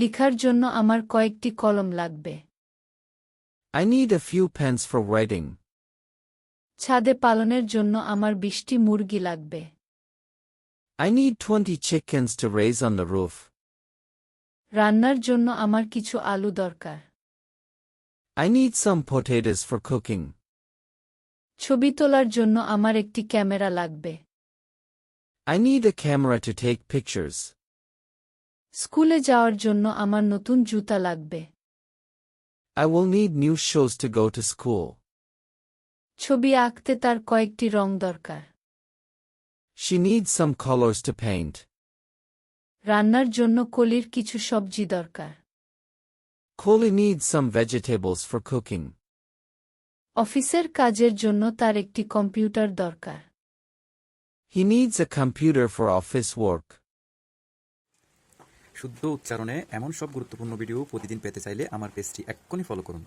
লিখার জন্য আমার কয়েকটি কলম লাগবে। I need a few pens for writing ছাদে পালনের জন্য আমার বিশটি মুরগি লাগবে। I need twenty chickens to raise on the roof রান্নার জন্য আমার কিছু আলু দরকার। I need some potatoes for cooking ছবি তোলার জন্য আমার একটি ক্যামেরা লাগবে। I need a camera to take pictures স্কুলে যাওয়ার জন্য আমার নতুন জুতা লাগবে। I will need new shoes to go to school ছবি আঁকতে তার কয়েকটি রং দরকার। She need some colours to paint রান্নার জন্য কলির কিছু সবজি দরকার। Koli need some vegetables for cooking অফিসের কাজের জন্য তার একটি কম্পিউটার দরকার। He needs a computer for office work শুদ্ধ উচ্চারণে এমন সব গুরুত্বপূর্ণ ভিডিও প্রতিদিন পেতে চাইলে আমার পেজটি এক্ষুনি ফলো করুন।